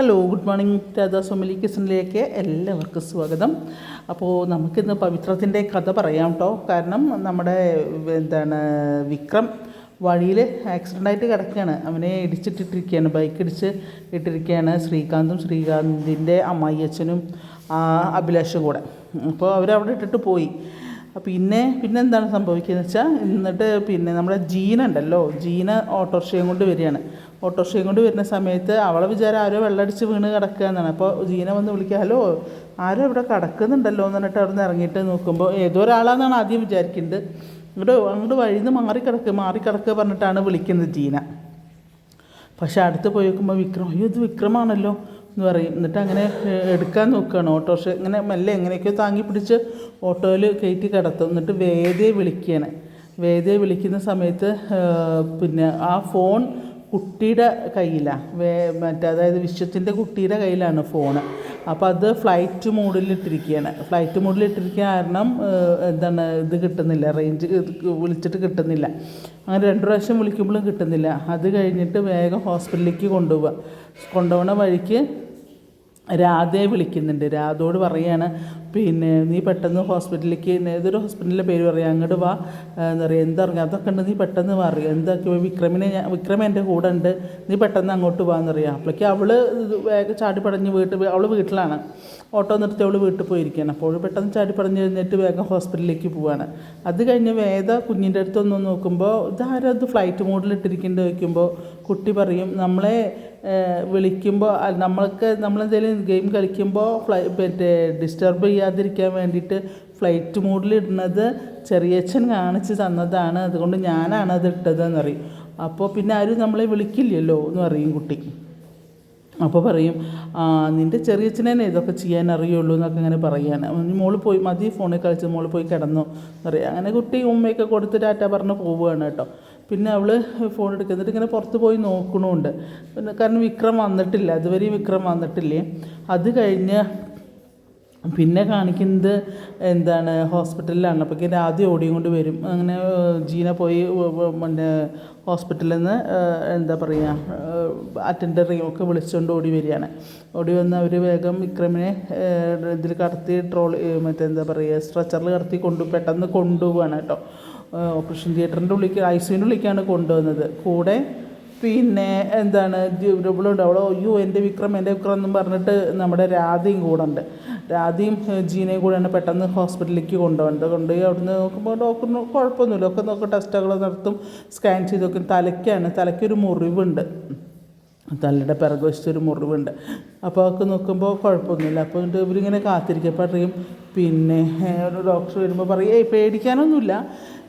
Hello good morning Radha സോമലി കിസനിലേക്ക് എല്ലാവർക്കും സ്വാഗതം. അപ്പോൾ നമുക്കിന്ന് പവിത്രത്തിന്റെ കഥ പറയാം കേട്ടോ കാരണം നമ്മുടെ എന്താണ് വിക്രം വഴിയിൽ ആക്സിഡന്റായിട്ട് കിടക്കുകയാണ്. അവനെ ഇടിച്ചിട്ടിട്ടിരിക്കുകയാണ് ബൈക്ക് ഇടിച്ച് ഇട്ടിരിക്കുകയാണ് ശ്രീകാന്തും ശ്രീകാന്തിന്റെ അമ്മായിയച്ഛനും അഭിലാഷും കൂടെ. അപ്പോൾ അവരവിടെ ഇട്ടിട്ട് പോയി. പിന്നെ പിന്നെ എന്താണ് സംഭവിക്കുന്നത് വെച്ചാൽ എന്നിട്ട് പിന്നെ നമ്മുടെ ജീന ഉണ്ടല്ലോ ജീന ഓട്ടോറിക്ഷയും കൊണ്ട് വരികയാണ്. ഓട്ടോറിക്ഷയും കൊണ്ട് വരുന്ന സമയത്ത് അവളെ വിചാരം ആരോ വെള്ളമടിച്ച് വീണ് കിടക്കുക എന്നാണ്. അപ്പോൾ ജീന വന്ന് വിളിക്കുക ഹലോ ആരോ ഇവിടെ കിടക്കുന്നുണ്ടല്ലോ എന്ന് പറഞ്ഞിട്ട് അവിടെ നിന്ന് ഇറങ്ങിയിട്ട് നോക്കുമ്പോൾ ഏതോ ഒരാളാണെന്നാണ് ആദ്യം വിചാരിക്കുന്നത് ഇങ്ങോട്ട് അങ്ങോട്ട് വഴിയിൽ നിന്ന് മാറിക്കിടക്കുക മാറിക്കിടക്കുക പറഞ്ഞിട്ടാണ് വിളിക്കുന്നത് ജീന. പക്ഷേ അടുത്ത് പോയി നോക്കുമ്പോൾ വിക്രം അയ്യോ ഇത് വിക്രമാണല്ലോ എന്ന് പറയും. എന്നിട്ട് അങ്ങനെ എടുക്കാൻ നോക്കുകയാണ് ഓട്ടോറിക്ഷ. ഇങ്ങനെ മെല്ലെ എങ്ങനെയൊക്കെയോ താങ്ങി പിടിച്ച് ഓട്ടോയിൽ കയറ്റി കിടത്തും. എന്നിട്ട് വേദിയെ വിളിക്കുകയാണ്. വേദിയെ വിളിക്കുന്ന സമയത്ത് പിന്നെ ആ ഫോൺ കുട്ടിയുടെ കയ്യിലാണ് വേ മറ്റേ അതായത് വിശ്വത്തിന്റെ കുട്ടിയുടെ കയ്യിലാണ് ഫോണ്. അപ്പോൾ അത് ഫ്ലൈറ്റ് മോഡിലിട്ടിരിക്കുകയാണ് ഫ്ലൈറ്റ് മോഡിലിട്ടിരിക്കുക കാരണം എന്താണ് ഇത് കിട്ടുന്നില്ല. റേഞ്ച് വിളിച്ചിട്ട് കിട്ടുന്നില്ല. അങ്ങനെ രണ്ട് പ്രാവശ്യം വിളിക്കുമ്പോഴും കിട്ടുന്നില്ല. അത് കഴിഞ്ഞിട്ട് വേഗം ഹോസ്പിറ്റലിലേക്ക് കൊണ്ടുപോവുക. കൊണ്ടുപോകുന്ന വഴിക്ക് രാധയെ വിളിക്കുന്നുണ്ട്. രാധയോട് പറയാണ് പിന്നെ നീ പെട്ടെന്ന് ഹോസ്പിറ്റലിലേക്ക് ഏതൊരു ഹോസ്പിറ്റലിന്റെ പേര് പറയാം. അങ്ങോട്ട് വാ. എന്താ പറയുക എന്തറിയാം അതൊക്കെ ഉണ്ട്. നീ പെട്ടെന്ന് മാറി എന്താ വിക്രമിനെ ഞാൻ വിക്രം എന്റെ കൂടെ ഉണ്ട്. നീ പെട്ടെന്ന് അങ്ങോട്ട് വാന്ന് അറിയാം അപ്പോഴേക്ക് അവൾ വേഗം ചാടി പടഞ്ഞ് വീട്ടിൽ അവൾ വീട്ടിലാണ്. ഓട്ടോ നിർത്തി അവൾ വീട്ടിൽ പോയിരിക്കുകയാണ് അപ്പോൾ പെട്ടെന്ന് ചാടി പടഞ്ഞ് എഴുന്നേറ്റ് വേഗം ഹോസ്പിറ്റലിലേക്ക് പോവാണ്. അത് കഴിഞ്ഞ് വേദ കുഞ്ഞിന്റെ അടുത്തൊന്ന് നോക്കുമ്പോൾ ഇതാരും അത് ഫ്ലൈറ്റ് മോഡിലിട്ടിരിക്കേണ്ടത് വയ്ക്കുമ്പോൾ കുട്ടി പറയും നമ്മളെ വിളിക്കുമ്പോൾ നമ്മൾക്ക് നമ്മളെന്തെങ്കിലും ഗെയിം കളിക്കുമ്പോൾ ഫ്ലൈ മറ്റേ ഡിസ്റ്റർബ് ചെയ്യാതിരിക്കാൻ വേണ്ടിയിട്ട് ഫ്ലൈറ്റ് മോഡിലിടുന്നത് ചെറിയച്ഛൻ കാണിച്ച് തന്നതാണ്. അതുകൊണ്ട് ഞാനാണ് അത് ഇട്ടതെന്ന് പറയും. അപ്പോൾ പിന്നെ ആരും നമ്മളെ വിളിക്കില്ലല്ലോ എന്ന് പറയും കുട്ടി. അപ്പോൾ പറയും നിന്റെ ചെറിയച്ഛനെ ഇതൊക്കെ ചെയ്യാൻ അറിയുള്ളൂ എന്നൊക്കെ അങ്ങനെ പറയുകയാണ് മോൾ പോയി മതി ഫോണിൽ കളിച്ച് മോൾ പോയി കിടന്നു എന്ന് പറയും. അങ്ങനെ കുട്ടി ഉമ്മയൊക്കെ കൊടുത്ത് ടാറ്റ പറഞ്ഞ് പോവുകയാണ് കേട്ടോ. പിന്നെ അവൾ ഫോൺ എടുക്കുന്നിട്ട് ഇങ്ങനെ പുറത്ത് പോയി നോക്കണമുണ്ട് പിന്നെ കാരണം വിക്രം വന്നിട്ടില്ല. അതുവരെ വിക്രം വന്നിട്ടില്ലേ. അത് കഴിഞ്ഞ് പിന്നെ കാണിക്കുന്നത് എന്താണ്? ഹോസ്പിറ്റലിലാണ്. അപ്പോഴേക്കും ആദ്യം ഓടിയും കൊണ്ട് വരും. അങ്ങനെ ജീന പോയി പിന്നെ ഹോസ്പിറ്റലിൽ നിന്ന് എന്താ പറയുക അറ്റൻഡറിയും ഒക്കെ വിളിച്ചുകൊണ്ട് ഓടി വരികയാണ്. ഓടി വന്ന് അവർ വേഗം വിക്രമിനെ ഇതിൽ കടത്തി ട്രോൾ മറ്റേ എന്താ പറയുക സ്ട്രെച്ചറിൽ കടത്തി കൊണ്ടു പെട്ടെന്ന് കൊണ്ടുപോവാണ് കേട്ടോ. ഓപ്പറേഷൻ തിയേറ്ററിന്റെ ഉള്ളിലേക്ക് ഐ സിന്റെ ഉള്ളിലേക്കാണ് കൊണ്ടുവന്നത്. കൂടെ പിന്നെ എന്താണ് ഇവളുണ്ട് അവളോ അയ്യോ എന്റെ വിക്രം എന്റെ വിക്രം എന്നും പറഞ്ഞിട്ട് നമ്മുടെ രാധയും കൂടെ ഉണ്ട്. രാധയും ജീനയും കൂടെയാണ് പെട്ടെന്ന് ഹോസ്പിറ്റലിലേക്ക് കൊണ്ടുപോകുന്നത് കൊണ്ടുപോയി അവിടുന്ന് നോക്കുമ്പോൾ ഡോക്ടറിന് കുഴപ്പമൊന്നുമില്ല. ഒക്കെ നോക്കി ടെസ്റ്റുകൾ നടത്തും സ്കാൻ ചെയ്ത് നോക്കും തലയ്ക്കാണ് തലയ്ക്കൊരു മുറിവുണ്ട്. തലയുടെ പിറകുവശത്തൊരു മുറിവുണ്ട്. അപ്പോൾ അതൊക്കെ നോക്കുമ്പോൾ കുഴപ്പമൊന്നുമില്ല. അപ്പോൾ ഇവരിങ്ങനെ കാത്തിരിക്കും. അപ്പോൾ അറിയും പിന്നെ ഒരു ഡോക്ടർ വരുമ്പോൾ പറയും പേടിക്കാനൊന്നുമില്ല.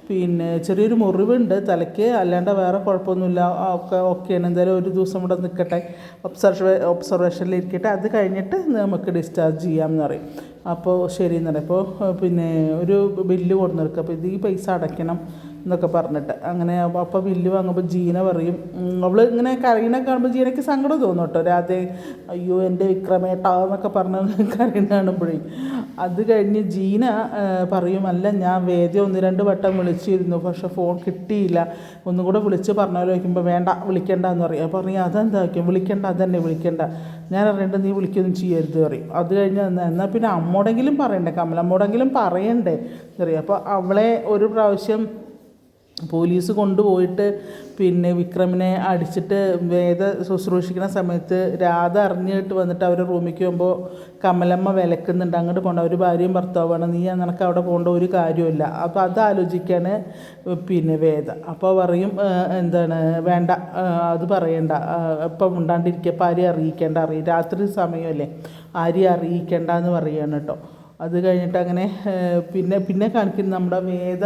പിന്നെ ചെറിയൊരു മുറിവുണ്ട് തലയ്ക്ക് അല്ലാണ്ട് വേറെ കുഴപ്പമൊന്നുമില്ല. ഒക്കെ ഓക്കെയാണ് എന്തായാലും ഒരു ദിവസം ഇവിടെ നിൽക്കട്ടെ ഒബ്സർവേ ഒബ്സർവേഷനിൽ ഇരിക്കട്ടെ. അത് കഴിഞ്ഞിട്ട് നമുക്ക് ഡിസ്ചാർജ് ചെയ്യാം എന്ന് പറയും. അപ്പോൾ ശരി എന്ന് പറയും. അപ്പോൾ പിന്നെ ഒരു ബില്ല് കൊടുന്നെടുക്കുക അപ്പോൾ ഇത് ഈ പൈസ അടയ്ക്കണം. എന്നൊക്കെ പറഞ്ഞിട്ട്. അങ്ങനെ അപ്പോൾ വില്ല് വാങ്ങുമ്പോൾ ജീന പറയും. അവൾ ഇങ്ങനെ കരയണ കാണുമ്പോൾ ജീനയ്ക്ക് സങ്കടം തോന്നും കേട്ടോ. രാധേ അയ്യോ എന്റെ വിക്രമേട്ടാ എന്നൊക്കെ പറഞ്ഞ് കരയണ കാണുമ്പോഴേ. അത് കഴിഞ്ഞ് ജീന പറയും അല്ല ഞാൻ വേദി ഒന്ന് രണ്ട് വട്ടം വിളിച്ചിരുന്നു. പക്ഷെ ഫോൺ കിട്ടിയില്ല. ഒന്നും കൂടെ വിളിച്ച് പറഞ്ഞാലോ? ചോദിക്കുമ്പോൾ വേണ്ട വിളിക്കേണ്ട എന്ന് പറയും. അപ്പോൾ പറയും അതെന്താ? വയ്ക്കും വിളിക്കണ്ട അതന്നെ വിളിക്കേണ്ട. ഞാൻ അറിയേണ്ട നീ വിളിക്കൊന്നും ചെയ്യരുത് പറയും. അത് കഴിഞ്ഞ് എന്നാ എന്നാൽ പിന്നെ അമ്മോടെങ്കിലും പറയണ്ടേ കമലമ്മോടെങ്കിലും പറയണ്ടേ പറയും അപ്പോൾ അവളെ ഒരു പ്രാവശ്യം പോലീസ് കൊണ്ടുപോയിട്ട് പിന്നെ വിക്രമിനെ അടിച്ചിട്ട് വേദ ശുശ്രൂഷിക്കുന്ന സമയത്ത് രാധ അറിഞ്ഞിട്ട് വന്നിട്ട് അവരെ റൂമിലേക്ക് പോകുമ്പോൾ കമലമ്മ വിലക്കുന്നുണ്ട്. അങ്ങോട്ട് പോകണ്ട ഒരു ഭാര്യയും ഭർത്താവാണ് നീ നിനക്ക് അവിടെ പോകേണ്ട ഒരു കാര്യമില്ല അപ്പോൾ അത് ആലോചിക്കാണ് പിന്നെ വേദ. അപ്പോൾ പറയും എന്താണ് വേണ്ട അത് പറയണ്ട. ഇപ്പം ഉണ്ടാണ്ടിരിക്കുക. ആരെയും അറിയിക്കേണ്ട അറിയും രാത്രി സമയമല്ലേ. ആരെയും അറിയിക്കേണ്ട എന്ന് പറയുകയാണ് കേട്ടോ. അത് കഴിഞ്ഞിട്ട് അങ്ങനെ പിന്നെ പിന്നെ കാണിക്കുന്നത് നമ്മുടെ വേദ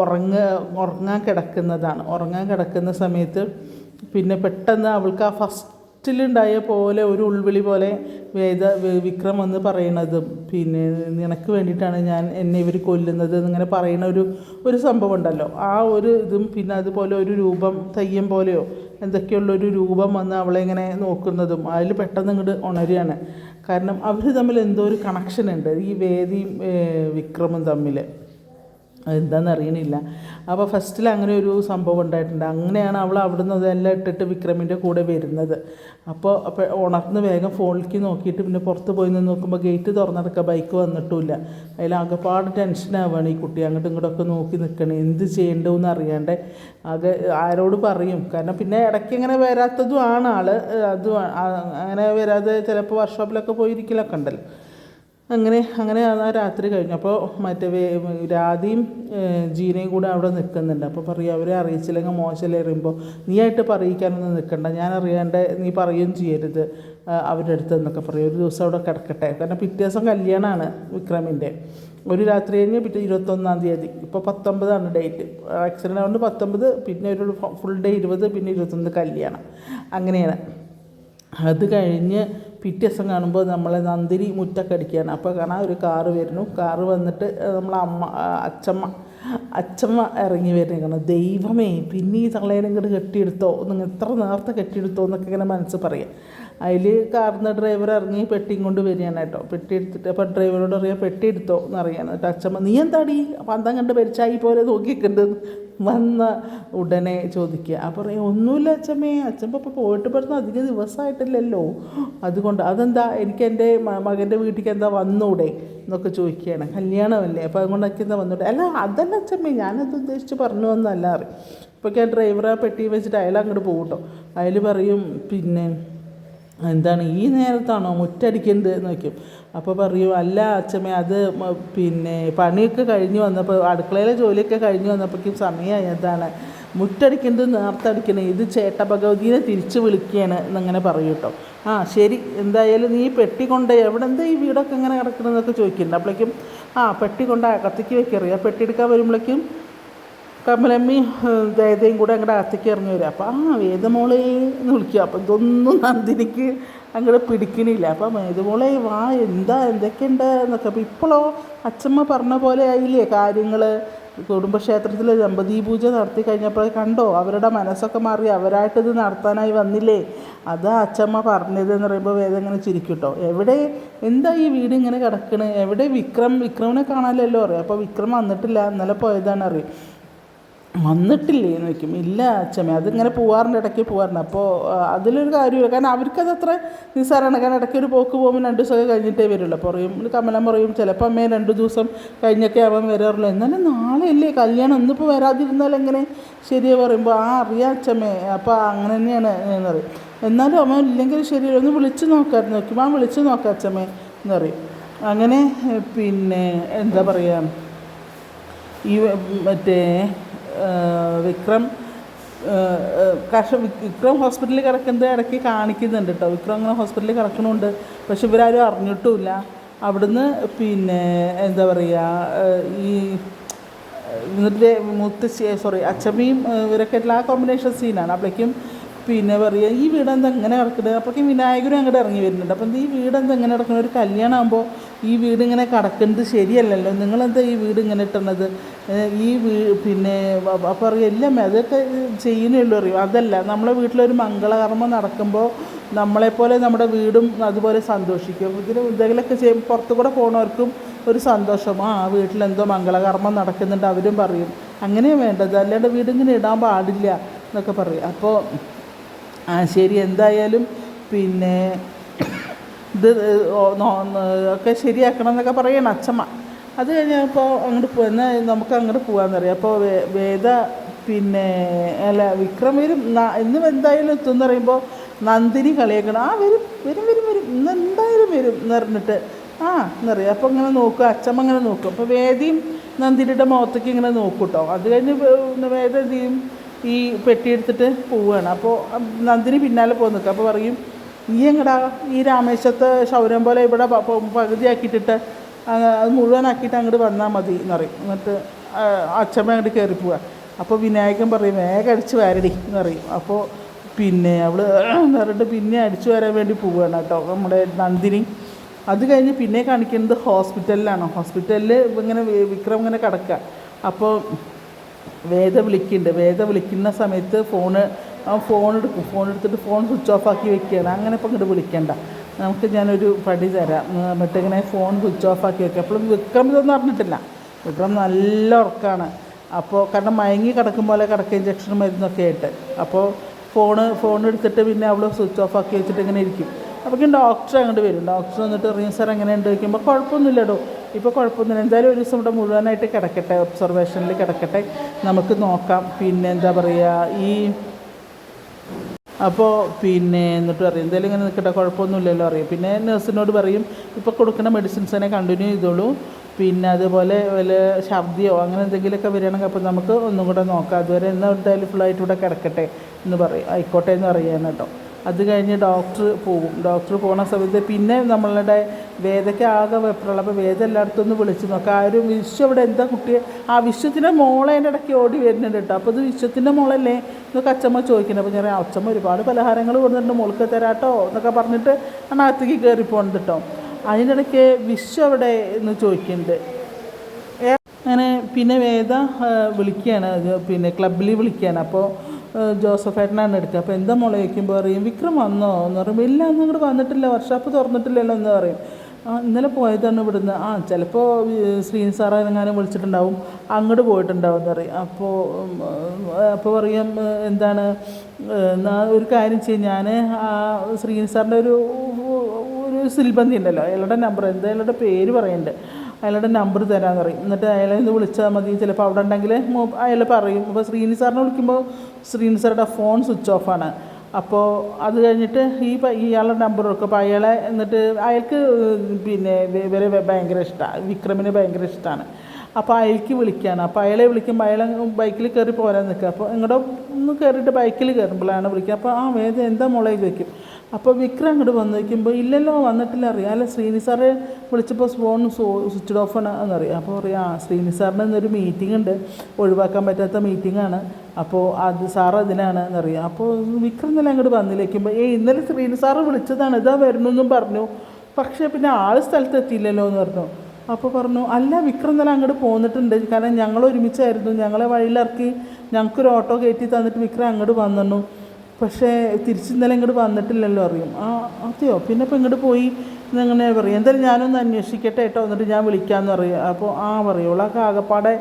ഉറങ്ങ ഉറങ്ങാൻ കിടക്കുന്നതാണ്. ഉറങ്ങാൻ കിടക്കുന്ന സമയത്ത് പിന്നെ പെട്ടെന്ന് അവൾക്ക് ആ ഫസ്റ്റിലുണ്ടായ പോലെ ഒരു ഉൾവിളി പോലെ വേദ വിക്രം എന്ന് പറയണതും. പിന്നെ നിനക്ക് വേണ്ടിയിട്ടാണ് ഞാൻ എന്നെ ഇവർ കൊല്ലുന്നത് എന്നിങ്ങനെ പറയുന്ന ഒരു ഒരു സംഭവം ഉണ്ടല്ലോ. ആ ഒരു ഇതും പിന്നെ അതുപോലെ ഒരു രൂപം തെയ്യം പോലെയോ എന്തൊക്കെയുള്ളൊരു രൂപം വന്ന് അവളെ ഇങ്ങനെ നോക്കുന്നതും അതിൽ പെട്ടെന്ന് ഇങ്ങോട്ട് ഉണരുകയാണ്. കാരണം അവർ തമ്മിൽ എന്തോ ഒരു കണക്ഷൻ ഉണ്ട് ഈ വേദിയും വിക്രമും തമ്മിൽ എന്താണെന്ന് അറിയണില്ല. അപ്പോൾ ഫസ്റ്റിൽ അങ്ങനെ ഒരു സംഭവം ഉണ്ടായിട്ടുണ്ട്. അങ്ങനെയാണ് അവൾ അവിടുന്ന് അതെല്ലാം ഇട്ടിട്ട് വിക്രമിന്റെ കൂടെ വരുന്നത്. അപ്പോൾ അപ്പോൾ ഉണർന്ന് വേഗം ഫോണിലേക്ക് നോക്കിയിട്ട് പിന്നെ പുറത്ത് പോയി നിന്ന് നോക്കുമ്പോൾ ഗേറ്റ് തുറന്നെടുക്കുക ബൈക്ക് വന്നിട്ടുമില്ല. അതിൽ ആകെപ്പാട് ടെൻഷനാവുകയാണ് ഈ കുട്ടി. അങ്ങോട്ടും ഇങ്ങോട്ടൊക്കെ നോക്കി നിൽക്കണേ. എന്ത് ചെയ്യേണ്ടതെന്ന് അറിയാണ്ട് ആകെ ആരോട് പറയും. കാരണം പിന്നെ ഇടയ്ക്ക് ഇങ്ങനെ വരാത്തതും ആണ് ആൾ അതും അങ്ങനെ വരാതെ ചിലപ്പോൾ വർക്ക്ഷോപ്പിലൊക്കെ പോയിരിക്കലൊക്കെ ഉണ്ടല്ലോ. അങ്ങനെ അങ്ങനെ ആ രാത്രി കഴിഞ്ഞു. അപ്പോൾ മറ്റേ രാധിയും ജീനയും കൂടെ അവിടെ നിൽക്കുന്നുണ്ട്. അപ്പോൾ പറയും അവരെ അറിയിച്ചില്ലെങ്കിൽ മോശമല്ലേ നീ ആയിട്ട് പറയിക്കാനൊന്നും നിൽക്കണ്ട. ഞാൻ അറിയാണ്ട് നീ പറയുകയും ചെയ്യരുത് അവരുടെ അടുത്ത് എന്നൊക്കെ പറയും. ഒരു ദിവസം അവിടെ കിടക്കട്ടെ. കാരണം പിറ്റേ ദിവസം കല്യാണമാണ് വിക്രമിന്റെ. ഒരു രാത്രി കഴിഞ്ഞ് പിറ്റേ ഇരുപത്തൊന്നാം തീയതി. ഇപ്പോൾ പത്തൊമ്പതാണ് ഡേറ്റ്. ആക്സിഡന്റ് ആവുന്നത് പത്തൊമ്പത് പിന്നെ ഒരു ഫുൾ ഡേ ഇരുപത് പിന്നെ ഇരുപത്തൊന്ന് കല്യാണം. അങ്ങനെയാണ്. അത് കഴിഞ്ഞ് പിറ്റേ ദിവസം കാണുമ്പോൾ നമ്മളെ നന്ദിനി മുറ്റൊക്കെ അടിക്കുകയാണ്. അപ്പോൾ കാണാൻ ഒരു കാറ് വരുന്നു. കാറ് വന്നിട്ട് നമ്മളെ അമ്മ അച്ചമ്മ അച്ചമ്മ ഇറങ്ങി വരുന്നേക്കാണ് ദൈവമേ പിന്നെ ഈ തള്ളേനെ ഇങ്ങോട്ട് കെട്ടിയെടുത്തോ? നിങ്ങൾ എത്ര നേരത്തെ കെട്ടിയെടുത്തോ എന്നൊക്കെ ഇങ്ങനെ മനസ്സ് പറയാം. അതിൽ കാറിന്ന് ഡ്രൈവർ ഇറങ്ങി പെട്ടിയും കൊണ്ട് വരികയാണ് കേട്ടോ. പെട്ടി എടുത്തിട്ട് അപ്പോൾ ഡ്രൈവറോട് അറിയാം പെട്ടി എടുത്തോ? എന്നറിയാണ് എന്നിട്ട് അച്ഛമ്മ നീ എന്താടി? പന്തം കണ്ട് പരിച്ചായി പോലെ നോക്കിക്കണ്ട് വന്ന ഉടനെ ചോദിക്കുക. അപ്പോൾ പറയും ഒന്നുമില്ല അച്ഛമ്മേ. അച്ഛൻ ഇപ്പോൾ പോയിട്ട് പറഞ്ഞു അധികം ദിവസമായിട്ടില്ലല്ലോ. അതുകൊണ്ട് അതെന്താ? എനിക്ക് എന്റെ മകന്റെ വീട്ടിലേക്ക് എന്താ വന്നൂടെ? എന്നൊക്കെ ചോദിക്കുകയാണ്. കല്യാണമല്ലേ? അപ്പോൾ അതുകൊണ്ടൊക്കെ എന്താ വന്നൂടെ? അല്ല അതല്ല അച്ഛമ്മേ. ഞാനത് ഉദ്ദേശിച്ച് പറഞ്ഞു വന്നല്ല അറിയും ഇപ്പോഴൊക്കെ ഡ്രൈവറെ പെട്ടി വെച്ചിട്ട് അയാൾ അങ്ങോട്ട് പോകും കേട്ടോ. അയാൾ പറയും പിന്നെ എന്താണ് ഈ നേരത്താണോ മുറ്റടിക്കേണ്ടത് എന്ന് വയ്ക്കും അപ്പോൾ പറയും അല്ല അച്ഛമ്മേ അത് പിന്നെ പണിയൊക്കെ കഴിഞ്ഞ് വന്നപ്പോൾ അടുക്കളയിലെ ജോലിയൊക്കെ കഴിഞ്ഞ് വന്നപ്പോഴേക്കും സമയമായി എന്താണ് മുറ്റടിക്കേണ്ടത് നേർത്തടിക്കണേ ഇത് ചേട്ട ഭഗവതിയെ തിരിച്ച് വിളിക്കുകയാണ് എന്നങ്ങനെ പറയും കേട്ടോ. ആ ശരി എന്തായാലും നീ പെട്ടി കൊണ്ട് എവിടെ എന്താ ഈ വീടൊക്കെ ഇങ്ങനെ കിടക്കണമെന്നൊക്കെ ചോദിക്കുന്നുണ്ട് അപ്പോഴേക്കും ആ പെട്ടി കൊണ്ട് അകത്തേക്ക് വെക്കറിയാം പെട്ടി എടുക്കാൻ വരുമ്പോഴേക്കും കമലമ്മയും ദേതയും കൂടെ അങ്ങോട്ട് അകത്തേക്ക് ഇറങ്ങി വരും. അപ്പോൾ ആ വേദമോളെ എന്ന് വിളിക്കുക അപ്പം ഇതൊന്നും നന്ദിനിക്ക് അങ്ങോട്ട് പിടിക്കണില്ല. അപ്പം വേദമോളെ വാ എന്താ എന്തൊക്കെയുണ്ട്? എന്നൊക്കെ. അപ്പോൾ ഇപ്പോഴോ അച്ഛമ്മ പറഞ്ഞ പോലെ ആയില്ലേ കാര്യങ്ങൾ കുടുംബക്ഷേത്രത്തിൽ ദമ്പതി പൂജ നടത്തി കഴിഞ്ഞപ്പോൾ കണ്ടോ? അവരുടെ മനസ്സൊക്കെ മാറി അവരായിട്ട് ഇത് നടത്താനായി വന്നില്ലേ? അതാ അച്ഛമ്മ പറഞ്ഞത് എന്ന് പറയുമ്പോൾ വേദം ഇങ്ങനെ ചിരിക്കും കേട്ടോ എവിടെ? എന്താ ഈ വീട് ഇങ്ങനെ കിടക്കണേ? എവിടെ വിക്രം? വിക്രമിനെ കാണാനല്ലോ അറിയാം അപ്പോൾ വിക്രം വന്നിട്ടില്ല. ഇന്നലെ പോയതാണ് അറിയും വന്നിട്ടില്ലേ എന്ന് വയ്ക്കും ഇല്ല അച്ഛമ്മ അതിങ്ങനെ പോവാറുണ്ട് ഇടയ്ക്ക് പോവാറുണ്ട്. അപ്പോൾ അതിലൊരു കാര്യമില്ല കാരണം അവർക്കത് അത്ര നിസ്സാരമാണ് കാരണം ഇടയ്ക്ക് ഒരു പോക്ക് പോകുമ്പോൾ രണ്ട് ദിവസമൊക്കെ കഴിഞ്ഞിട്ടേ വരുള്ളൂ. പറയും കമലം പറയും ചിലപ്പോൾ അമ്മയെ രണ്ട് ദിവസം കഴിഞ്ഞൊക്കെ അവൻ വരാറുള്ളൂ. എന്നാലും നാളെ അല്ലേ കല്യാണം ഇന്നിപ്പോൾ വരാതിരുന്നാൽ എങ്ങനെ? ശരിയാ പറയുമ്പോൾ ആ അറിയാം അച്ഛമ്മേ അപ്പോൾ അങ്ങനെ തന്നെയാണ് എന്ന് പറയും. എന്നാലും അവൻ ഇല്ലെങ്കിൽ ശരിയല്ല ഒന്ന് വിളിച്ച് നോക്കാമായിരുന്നു നോക്കുമ്പോൾ ആ വിളിച്ച് നോക്കാം അച്ഛമ്മേ എന്ന് പറയും. അങ്ങനെ പിന്നെ എന്താ പറയുക ഈ മറ്റേ വിക്രം ആ, വിക്രം ഹോസ്പിറ്റലിൽ കിടക്കുന്നത് ഇടയ്ക്ക് കാണിക്കുന്നുണ്ട് കേട്ടോ വിക്രം അങ്ങനെ ഹോസ്പിറ്റലിൽ കിടക്കണുണ്ട്. പക്ഷെ ഇവരാരും അറിഞ്ഞിട്ടുമില്ല. അവിടുന്ന് പിന്നെ എന്താ പറയുക ഈ ഇവരുടെ മുത്തശ്ശി സോറി അച്ചമ്മയും ഇവരൊക്കെ എല്ലാ കോമ്പിനേഷൻ സീനാണ് അപ്പോഴേക്കും പിന്നെ പറയുക ഈ വീട് എന്താ ഇങ്ങനെ കിടക്കുന്നത് അപ്പോഴേക്കും വിനായകരും അങ്ങോട്ട് ഇറങ്ങി വരുന്നുണ്ട്. അപ്പം ഈ വീട് എന്താ ഇങ്ങനെ കിടക്കുന്നത് ഒരു കല്യാണം ആകുമ്പോൾ ഈ വീട് ഇങ്ങനെ കിടക്കുന്നത് ശരിയല്ലല്ലോ. നിങ്ങളെന്താ ഈ വീട് ഇങ്ങനെ ഇട്ടണത്? ഈ വീ പിന്നെ അപ്പോൾ പറയും എല്ലാം അതൊക്കെ ചെയ്യുന്നേ ഉള്ളൂ. അറിയും അതല്ല നമ്മളെ വീട്ടിലൊരു മംഗളകർമ്മം നടക്കുമ്പോൾ നമ്മളെപ്പോലെ നമ്മുടെ വീടും അതുപോലെ സന്തോഷിക്കും. ഇതിന് എന്തെങ്കിലുമൊക്കെ ചെയ്യും പുറത്തു കൂടെ പോണവർക്കും ഒരു സന്തോഷം. ആ വീട്ടിലെന്തോ മംഗളകർമ്മം നടക്കുന്നുണ്ട് അവരും പറയും. അങ്ങനെയാണ് വേണ്ടത്. അല്ലാണ്ട് വീട് ഇങ്ങനെ ഇടാൻ പാടില്ല എന്നൊക്കെ പറയും. അപ്പോൾ ആ ശരി എന്തായാലും പിന്നെ ഇത് ഒക്കെ ശരിയാക്കണം എന്നൊക്കെ പറയണം അച്ഛമ്മ. അത് കഴിഞ്ഞപ്പോൾ അങ്ങോട്ട് പോ എന്നാൽ നമുക്ക് അങ്ങോട്ട് പോകാമെന്നറിയാം അപ്പോൾ വേദ പിന്നെ അല്ല വിക്രം വരും. ഇന്നും എന്തായാലും എത്തുമെന്ന് പറയുമ്പോൾ നന്ദിനി കളിയാക്കണം. ആ വരും വരും വരും വരും. ഇന്ന് എന്തായാലും വരും എന്ന് പറഞ്ഞിട്ട്. ആ എന്നറിയാം. അപ്പോൾ ഇങ്ങനെ നോക്കുക. അച്ഛമ്മ ഇങ്ങനെ നോക്കും. അപ്പോൾ വേദിയും നന്ദിനിയുടെ മുഖത്തേക്ക് ഇങ്ങനെ നോക്കും കേട്ടോ അത് കഴിഞ്ഞ് വേദ എന്ത് ചെയ്യും? ഈ പെട്ടി എടുത്തിട്ട് പോവുകയാണ്. അപ്പോൾ നന്ദിനി പിന്നാലെ പോയി നിൽക്കുക. അപ്പോൾ പറയും നീ എങ്ങടാ? ഈ രാമേശ്വരത്ത് ശൗര്യം പോലെ ഇവിടെ പകുതിയാക്കിയിട്ടിട്ട് അത് മുഴുവനാക്കിയിട്ട് അങ്ങോട്ട് വന്നാൽ മതി എന്ന് പറയും. എന്നിട്ട് അച്ഛമ്മ അങ്ങോട്ട് കയറി പോവുക. അപ്പോൾ വിനായകൻ പറയും വേഗം അടിച്ച് വാരടി എന്ന് പറയും. അപ്പോൾ പിന്നെ അവൾ എന്ന് പറഞ്ഞിട്ട് പിന്നെ അടിച്ചു വരാൻ വേണ്ടി പോവുകയാണ് കേട്ടോ നമ്മുടെ നന്ദിനി. അത് കഴിഞ്ഞ് പിന്നെ കാണിക്കുന്നത് ഹോസ്പിറ്റലിലാണ്. ഹോസ്പിറ്റലിൽ ഇങ്ങനെ വിക്രം ഇങ്ങനെ കിടക്കുക. അപ്പോൾ വേദ വിളിക്കുന്നുണ്ട്. വേദ വിളിക്കുന്ന സമയത്ത് ഫോണ് ഫോൺ എടുക്കും. ഫോൺ എടുത്തിട്ട് ഫോൺ സ്വിച്ച് ഓഫ് ആക്കി വെക്കുകയാണ്. അങ്ങനെ ഇപ്പം ഇങ്ങോട്ട് വിളിക്കണ്ട. നമുക്ക് ഞാനൊരു പടി തരാം. എന്നിട്ട് ഇങ്ങനെ ഫോൺ സ്വിച്ച് ഓഫ് ആക്കി വെക്കുക. അപ്പോൾ വിക്രം ഇതൊന്നും അറിഞ്ഞിട്ടില്ല. വിക്രം നല്ല ഉറക്കമാണ് അപ്പോൾ കാരണം മയങ്ങി കിടക്കും പോലെ കിടക്കുക ഇഞ്ചക്ഷൻ മരുന്നൊക്കെ ആയിട്ട്. അപ്പോൾ ഫോണ് ഫോൺ എടുത്തിട്ട് പിന്നെ അവൾ സ്വിച്ച് ഓഫ് ആക്കി വെച്ചിട്ട് ഇങ്ങനെ ഇരിക്കും. അപ്പോൾ ഡോക്ടർ അങ്ങോട്ട് വരും. ഡോക്ടർ വന്നിട്ട് റീസർ സാർ എങ്ങനെയുണ്ട്? ചോദിക്കുമ്പോൾ കുഴപ്പമൊന്നുമില്ലടോ. ഇപ്പോൾ കുഴപ്പമൊന്നുമില്ല. എന്തായാലും ഒരു ദിവസം ഇവിടെ മുഴുവനായിട്ട് കിടക്കട്ടെ ഒബ്സർവേഷനിൽ കിടക്കട്ടെ. നമുക്ക് നോക്കാം. പിന്നെ എന്താ പറയുക ഈ അപ്പോൾ പിന്നെ എന്നിട്ട് പറയും എന്തായാലും ഇങ്ങനെ നിൽക്കട്ടെ കുഴപ്പമൊന്നുമില്ലല്ലോ അറിയും. പിന്നെ നഴ്സിനോട് പറയും ഇപ്പോൾ കൊടുക്കുന്ന മെഡിസിൻസ് തന്നെ കണ്ടിന്യൂ ചെയ്തോളൂ. പിന്നെ അതുപോലെ വല്ല ഛർദിയോ അങ്ങനെ എന്തെങ്കിലുമൊക്കെ വരികയാണെങ്കിൽ അപ്പോൾ നമുക്ക് ഒന്നും കൂടെ നോക്കാം. അതുവരെ എന്നാൽ എന്തായാലും ഫുള്ളായിട്ട് ഇവിടെ കിടക്കട്ടെ എന്ന് പറയും. ആയിക്കോട്ടെ എന്ന് പറയാൻ കേട്ടോ. അത് കഴിഞ്ഞ് ഡോക്ടർ പോകും. ഡോക്ടർ പോണ സമയത്ത് പിന്നെ നമ്മളുടെ വേദയ്ക്ക് ആകെ വെപ്പറുള്ള അപ്പോൾ വേദ എല്ലായിടത്തും ഒന്ന് വിളിച്ച് നോക്കാം ആ ഒരു വിശ്വം ഇവിടെ എന്താ കുട്ടിയെ ആ വിശ്വത്തിന്റെ മോളെ അതിന്റെ ഇടയ്ക്ക് ഓടി വരുന്നുണ്ട് കേട്ടോ അപ്പോൾ ഇത് വിശ്വത്തിന്റെ മോളല്ലേ? എന്നൊക്കെ അച്ഛമ്മ ചോദിക്കുന്നത് അപ്പോൾ ഞാൻ അച്ചമ്മ ഒരുപാട് പലഹാരങ്ങൾ കൊടുത്തിട്ടുണ്ട്. മോൾക്ക് തരാട്ടോ എന്നൊക്കെ പറഞ്ഞിട്ട് അകത്തേക്ക് കയറി പോകുന്നുണ്ട് കേട്ടോ അതിന്റെ ഇടയ്ക്ക് വിശ്വം അവിടെ എന്ന് ചോദിക്കുന്നുണ്ട്. അങ്ങനെ പിന്നെ വേദ വിളിക്കുകയാണ്. പിന്നെ ക്ലബിൽ വിളിക്കുകയാണ്. അപ്പോൾ ജോസഫ് ഏട്ടനാണ് എടുക്കുക അപ്പോൾ എന്താ മോളെ ചോദിക്കുമ്പോൾ പറയും വിക്രം വന്നോ? എന്ന് പറയുമ്പോൾ ഇല്ല ഒന്നും ഇങ്ങോട്ട് വന്നിട്ടില്ല. വർഷാപ്പ് തുറന്നിട്ടില്ലല്ലോ എന്ന് പറയും. ആ ഇന്നലെ പോയതാണ് ഇവിടുന്ന്. ആ ചിലപ്പോൾ ശ്രീൻ സാറ എങ്ങാനും വിളിച്ചിട്ടുണ്ടാവും. അങ്ങോട്ട് പോയിട്ടുണ്ടാവും എന്ന് പറയും. അപ്പോൾ അപ്പോൾ പറയും എന്താണ് ഒരു കാര്യം ചെയ്യും. ഞാൻ ആ ശ്രീൻ സാറിന്റെ ഒരു ഒരു സിൽബന്തി ഉണ്ടല്ലോ. അയാളുടെ നമ്പർ എന്താ അയാളുടെ പേര് പറയുന്നുണ്ട് അയാളുടെ നമ്പർ തരാമെന്ന് പറയും. എന്നിട്ട് അയാളെ ഒന്ന് വിളിച്ചാൽ മതി. ചിലപ്പോൾ അവിടെ ഉണ്ടെങ്കിൽ അയാൾ പറയും. അപ്പോൾ ശ്രീനി സാറിനെ വിളിക്കുമ്പോൾ ശ്രീനി സാറുടെ ഫോൺ സ്വിച്ച് ഓഫാണ് അപ്പോൾ അത് കഴിഞ്ഞിട്ട് ഈ ഇയാളുടെ നമ്പർ കൊടുക്കും. അപ്പോൾ അയാളെ എന്നിട്ട് അയാൾക്ക് പിന്നെ ഇവരെ ഭയങ്കര ഇഷ്ടമാണ് വിക്രമിനെ ഭയങ്കര ഇഷ്ടമാണ് അപ്പോൾ അയാൾക്ക് വിളിക്കുകയാണ് അപ്പോൾ അയാളെ വിളിക്കുമ്പോൾ അയാളെ ബൈക്കിൽ കയറി പോരാൻ നിൽക്കുക അപ്പോൾ ഇങ്ങോട്ട് ഒന്ന് കയറിയിട്ട് ബൈക്കിൽ കയറുമ്പോഴാണ് വിളിക്കുക അപ്പോൾ ആ വേദന എന്താ മോളെ ചോദിക്കും. അപ്പോൾ വിക്രം അങ്ങോട്ട് വന്ന് ഇല്ലല്ലോ വന്നിട്ടില്ല. അറിയാം അല്ല ശ്രീനി സാറ് വിളിച്ചപ്പോൾ ഫോൺ സ്വിച്ച് ഓഫ് ആണ് എന്നറിയാം അപ്പോൾ പറയാം ആ ശ്രീനി സാറിന് ഇന്നൊരു മീറ്റിംഗ് ഉണ്ട്. ഒഴിവാക്കാൻ പറ്റാത്ത മീറ്റിംഗ് ആണ്. അപ്പോൾ അത് സാർ അതിനാണ് എന്നറിയാം അപ്പോൾ വിക്രം ഇന്നലെ അങ്ങോട്ട് വന്നിലേക്കുമ്പോൾ ഏയ് ഇന്നലെ ശ്രീനി സാറ് വിളിച്ചതാണ്. ഇതാ വരുന്നു എന്നും പറഞ്ഞു. പക്ഷേ പിന്നെ ആൾ സ്ഥലത്ത് എത്തിയില്ലല്ലോ എന്ന് പറഞ്ഞു. അപ്പോൾ പറഞ്ഞു അല്ല വിക്രം ഇന്നലെ അങ്ങോട്ട് പോന്നിട്ടുണ്ട്. കാരണം ഞങ്ങൾ ഒരുമിച്ചായിരുന്നു. ഞങ്ങളെ വഴിയിലിറക്കി ഞങ്ങൾക്കൊരു ഓട്ടോ കയറ്റി തന്നിട്ട് വിക്രം അങ്ങോട്ട് വന്നു പക്ഷേ തിരിച്ച് ഇന്നലെ ഇങ്ങോട്ട് വന്നിട്ടില്ലല്ലോ അറിയും. ആ അതെയോ? പിന്നെ ഇപ്പോൾ ഇങ്ങോട്ട് പോയി എന്നെങ്ങനെ പറയും? എന്തായാലും ഞാനൊന്ന് അന്വേഷിക്കട്ടെ കേട്ടോ. എന്നിട്ട് ഞാൻ വിളിക്കാമെന്ന് പറയും. അപ്പോൾ ആ പറയുള്ളൂ ആ ആകപ്പാടെ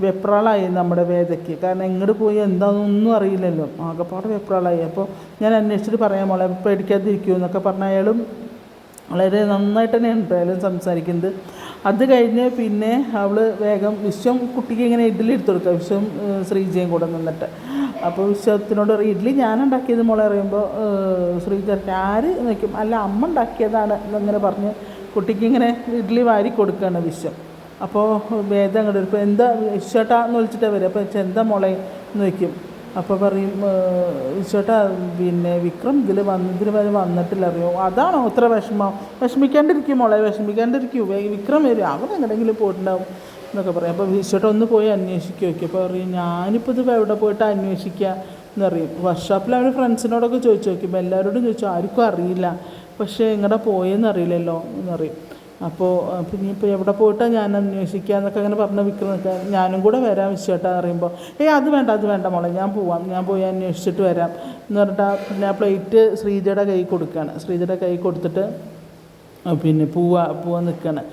വെപ്രാളായി നമ്മുടെ വേദയ്ക്ക്. കാരണം എങ്ങോട്ട് പോയി എന്താണെന്നൊന്നും അറിയില്ലല്ലോ. ആകപ്പാടെ വെപ്രാളായി. അപ്പോൾ ഞാൻ അന്വേഷിച്ചിട്ട് പറയാൻ മോളെ പേടിക്കാതിരിക്കുമോ എന്നൊക്കെ പറഞ്ഞ അയാളും വളരെ നന്നായിട്ട് തന്നെയാണ് കേട്ടോ സംസാരിക്കുന്നത് അത് കഴിഞ്ഞ് പിന്നെ അവൾ വേഗം വിശ്വം കുട്ടിക്ക് ഇങ്ങനെ ഇഡ്ഡലി എടുത്തു കൊടുക്കുക. വിശ്വം ശ്രീജയും കൂടെ നിന്നിട്ട്. അപ്പോൾ വിശ്വത്തിനോട് ഇഡ്ഡലി ഞാൻ ഉണ്ടാക്കിയത് മോളെ അറിയുമ്പോൾ ശ്രീജ ആര് നിൽക്കും അല്ല അമ്മ ഉണ്ടാക്കിയതാണ് എന്നിങ്ങനെ പറഞ്ഞ് കുട്ടിക്ക് ഇങ്ങനെ ഇഡ്ഡലി വാരി കൊടുക്കുകയാണ് വിശ്വം. അപ്പോൾ വേദം അങ്ങോട്ട് വരും. ഇപ്പോൾ എന്താ വിശ്വട്ടാന്ന് വിളിച്ചിട്ടാണ് വരിക. അപ്പോൾ എന്താ മോളെ? എന്ന് വയ്ക്കും അപ്പോൾ പറയും ചേട്ടാ പിന്നെ വിക്രം ഇതിൽ വന്ന് ഇതിന് വരെ വന്നിട്ടില്ല. അറിയോ അതാണോ ഇത്ര വിഷമം? വിഷമിക്കാണ്ടിരിക്കും മോളെ വിഷമിക്കാണ്ടിരിക്കൂ. വിക്രം വരും. അവൻ എങ്ങനെയെങ്കിലും പോയിട്ടുണ്ടാവും. എന്നൊക്കെ പറയും. അപ്പോൾ ചേട്ടാ ഒന്ന് പോയി അന്വേഷിക്കുക ഓക്കെ. അപ്പോൾ പറയും ഞാനിപ്പോൾ ഇത് എവിടെ പോയിട്ട് അന്വേഷിക്കുക എന്നറിയും. വർക്ക്ഷോപ്പിൽ അവർ ഫ്രണ്ട്സിനോടൊക്കെ ചോദിച്ചു നോക്കിയപ്പോൾ എല്ലാവരോടും ചോദിച്ചു ആർക്കും അറിയില്ല. പക്ഷേ എങ്ങടെ പോയെന്നറിയില്ലല്ലോ? എന്നറിയും. അപ്പോൾ പിന്നെ ഇപ്പോൾ എവിടെ പോയിട്ടാണ് ഞാൻ അന്വേഷിക്കുക എന്നൊക്കെ അങ്ങനെ പറഞ്ഞ് വിൽക്കുന്നൊക്കെ ഞാനും കൂടെ വരാം വിശ്വട്ടാ പറയുമ്പോൾ ഏയ് അത് വേണ്ട അത് വേണ്ട മോളെ ഞാൻ പോവാം ഞാൻ പോയി അന്വേഷിച്ചിട്ട് വരാം. എന്ന് പറഞ്ഞിട്ട് പിന്നെ ആ പ്ലേറ്റ് ശ്രീജയുടെ കൈ കൊടുക്കുകയാണ് ശ്രീജയുടെ കൈ കൊടുത്തിട്ട് പിന്നെ പോവാ പോവാൻ നിൽക്കുകയാണ്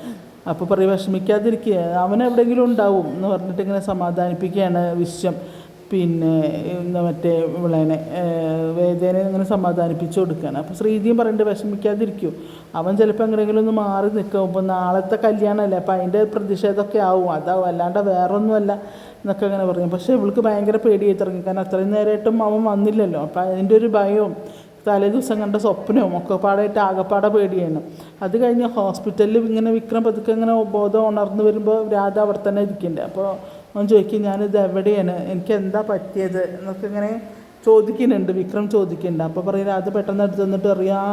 അപ്പോൾ പറയും വിഷമിക്കാതിരിക്കുക അവൻ എവിടെയെങ്കിലും ഉണ്ടാവും എന്ന് പറഞ്ഞിട്ട് ഇങ്ങനെ സമാധാനിപ്പിക്കുകയാണ് വിശ്വം. പിന്നെ എന്താ മറ്റേ വിളേനെ വേദേനെ ഇങ്ങനെ സമാധാനിപ്പിച്ചു കൊടുക്കുകയാണ് അപ്പോൾ ശ്രീജിയും പറയുന്നുണ്ട് വിഷമിക്കാതിരിക്കും. അവൻ ചിലപ്പോൾ എങ്ങനെയെങ്കിലും ഒന്ന് മാറി നിൽക്കും. ഇപ്പോൾ നാളത്തെ കല്യാണമല്ലേ അപ്പോൾ അതിന്റെ പ്രതിഷേധമൊക്കെ ആവും. അതാവും അല്ലാണ്ട് വേറൊന്നുമല്ല എന്നൊക്കെ അങ്ങനെ പറയും. പക്ഷേ ഇവൾക്ക് ഭയങ്കര പേടിയായി തുടങ്ങി. കാരണം അത്രയും നേരമായിട്ടും അവൻ വന്നില്ലല്ലോ. അപ്പോൾ അതിന്റെ ഒരു ഭയവും തലേ ദിവസം കണ്ട സ്വപ്നവും ഒക്കെ പാടായിട്ട് ആകപ്പാടെ പേടിയാണ്. അത് കഴിഞ്ഞ് ഹോസ്പിറ്റലിൽ ഇങ്ങനെ വിക്രം പതുക്കെ ഇങ്ങനെ ബോധം ഉണർന്നു വരുമ്പോൾ രാധ അവിടെ തന്നെ ഇരിക്കുന്നുണ്ട് അപ്പോൾ അവൻ ചോദിക്കും ഞാനിത് എവിടെയാണ്? എനിക്ക് എന്താ പറ്റിയത്? എന്നൊക്കെ ഇങ്ങനെ ചോദിക്കുന്നുണ്ട്. വിക്രം ചോദിക്കുന്നുണ്ട്. അപ്പോൾ പറയുന്നത് അത് പെട്ടെന്ന് അടുത്ത് വന്നിട്ട് അറിയാം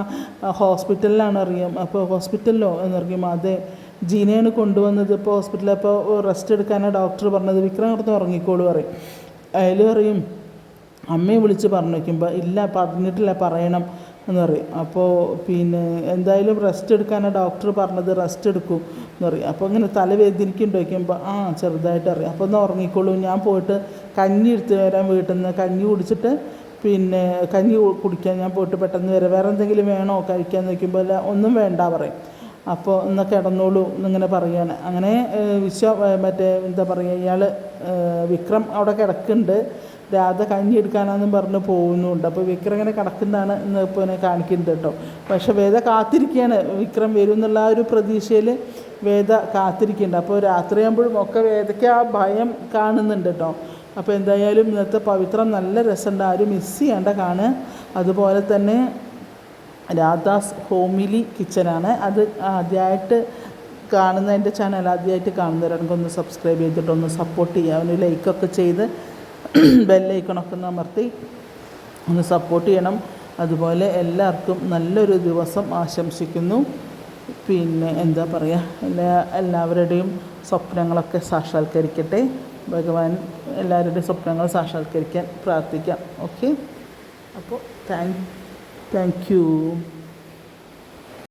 ഹോസ്പിറ്റലിലാണ് അറിയാം. അപ്പോൾ ഹോസ്പിറ്റലിലോ? എന്നറിയും. അതെ ജീനയാണ് കൊണ്ടുവന്നത്. ഇപ്പോൾ ഹോസ്പിറ്റലിൽ അപ്പോൾ റെസ്റ്റ് എടുക്കാനാണ് ഡോക്ടർ പറഞ്ഞത്. വിക്രം അടുത്ത് ഉറങ്ങിക്കോളൂ പറയും. അതിൽ പറയും അമ്മയെ വിളിച്ച് പറഞ്ഞു വയ്ക്കുമ്പോൾ ഇല്ല പറഞ്ഞിട്ടില്ല പറയണം. എന്ന് പറയും. അപ്പോൾ പിന്നെ എന്തായാലും റെസ്റ്റ് എടുക്കാനാണ് ഡോക്ടർ പറഞ്ഞത് റെസ്റ്റ് എടുക്കും എന്ന് പറയും. അപ്പോൾ ഇങ്ങനെ തലവേദനിക്കുന്നുണ്ട് വയ്ക്കുമ്പോൾ ആ ചെറുതായിട്ട് അറിയാം. അപ്പോൾ ഒന്ന് ഉറങ്ങിക്കോളൂ. ഞാൻ പോയിട്ട് കഞ്ഞി എടുത്ത് വരാൻ വീട്ടിൽ നിന്ന് കഞ്ഞി കുടിച്ചിട്ട് പിന്നെ കഞ്ഞി കുടിക്കാൻ ഞാൻ പോയിട്ട് പെട്ടെന്ന് വരാം. വേറെ എന്തെങ്കിലും വേണോ കഴിക്കാൻ നോക്കുമ്പോൾ അല്ല ഒന്നും വേണ്ട പറയും. അപ്പോൾ ഒന്ന് കിടന്നോളൂ എന്നിങ്ങനെ പറയുകയാണ് അങ്ങനെ വിശ്വ മറ്റേ എന്താ പറയുക ഇയാൾ വിക്രം അവിടെ കിടക്കുന്നുണ്ട്. രാധ കഞ്ഞി എടുക്കാനാന്നും പറഞ്ഞ് പോകുന്നുണ്ട്. അപ്പോൾ വിക്രം ഇങ്ങനെ കിടക്കുന്നതാണ് എന്ന് ഇപ്പോൾ ഇങ്ങനെ കാണിക്കുന്നത് കേട്ടോ. പക്ഷെ വേദ കാത്തിരിക്കുകയാണ്. വിക്രം വരും എന്നുള്ള ആ ഒരു പ്രതീക്ഷയിൽ വേദ കാത്തിരിക്കുന്നുണ്ട്. അപ്പോൾ രാത്രിയാകുമ്പോഴും ഒക്കെ വേദയ്ക്ക് ആ ഭയം കാണുന്നുണ്ട് കേട്ടോ. അപ്പോൾ എന്തായാലും ഇന്നത്തെ പവിത്രം നല്ല രസമുണ്ട്. ആരും മിസ് ചെയ്യേണ്ട കാണുക. അതുപോലെ തന്നെ രാധാസ് ഹോമിലി കിച്ചനാണ്. അത് ആദ്യമായിട്ട് കാണുന്ന എന്റെ ചാനൽ ആദ്യമായിട്ട് കാണുന്നവരാണെങ്കിൽ ഒന്ന് സബ്സ്ക്രൈബ് ചെയ്തിട്ടൊന്ന് സപ്പോർട്ട് ചെയ്യുക. അവന് ലൈക്കൊക്കെ ചെയ്ത് ബെല്ലൈക്കണൊക്കെ അമർത്തി ഒന്ന് സപ്പോർട്ട് ചെയ്യണം. അതുപോലെ എല്ലാവർക്കും നല്ലൊരു ദിവസം ആശംസിക്കുന്നു. പിന്നെ എന്താ പറയുക എല്ലാ എല്ലാവരുടെയും സ്വപ്നങ്ങളൊക്കെ സാക്ഷാത്കരിക്കട്ടെ. ഭഗവാൻ എല്ലാവരുടെയും സ്വപ്നങ്ങൾ സാക്ഷാത്കരിക്കാൻ പ്രാർത്ഥിക്കാം. ഓക്കെ അപ്പോൾ താങ്ക് താങ്ക് യു